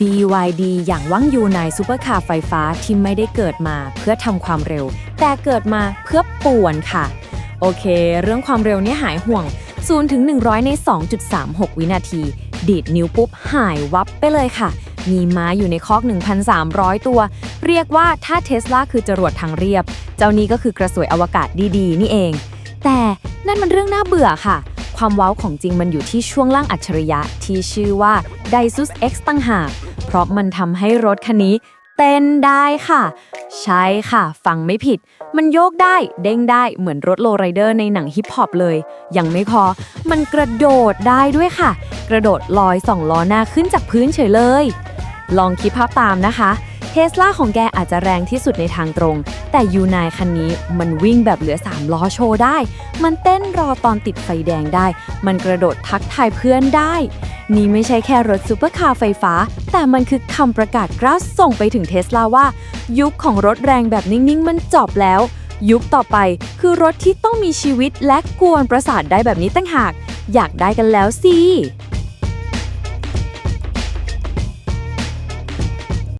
BYD อย่างว่างยูในซูเปอร์คาร์ไฟฟ้าที่ไม่ได้เกิดมาเพื่อทำความเร็ว แต่เกิดมาเพื่อป่วนค่ะ โอเค เรื่องความเร็วเนี่ยหายห่วง0ถึง100 ใน 2.36 วินาที ดีดนิ้วปุ๊บ หายวับไปเลยค่ะ มีม้าอยู่ในคอก 1,300 ตัว เรียกว่าถ้าเทสลาคือจรวดทางเรียบ เจ้านี้ก็คือกระสวยอวกาศดีๆ นี่เอง แต่นั่นมันเรื่องน่าเบื่อค่ะ ความว้าวของจริงมันอยู่ที่ช่วงล่างอัจฉริยะที่ชื่อว่า d i s u s X ตั้งหาก เพราะมันทำให้รถคันนี้เต้นได้ค่ะ ใช่ค่ะ ฟังไม่ผิด มันโยกได้ เด้งได้เหมือนรถโลไรเดอร์ในหนังฮิปฮอปเลย ยังไม่พอ มันกระโดดได้ด้วยค่ะ กระโดดลอยสองล้อหน้าขึ้นจากพื้นเฉยเลย ลองคิดภาพตามนะคะ สลาของแกอาจจะแรงที่สุดในทางตรง แต่ยูไนคันนี้มันวิ่งแบบเหลือ 3 ล้อโชว์ได้ มันเต้นรอตอนติดไฟแดงได้ มันกระโดดทักทายเพื่อนได้ นี่ไม่ใช่แค่รถซูเปอร์คาร์ไฟฟ้า แต่มันคือคำประกาศกล้าส่งไปถึงเทสลาว่า ยุคของรถแรงแบบนิ่งๆ มันจบแล้ว ยุคต่อไปคือรถที่ต้องมีชีวิตและกวนประสาทได้แบบนี้ตั้งหาก อยากได้กันแล้วสิ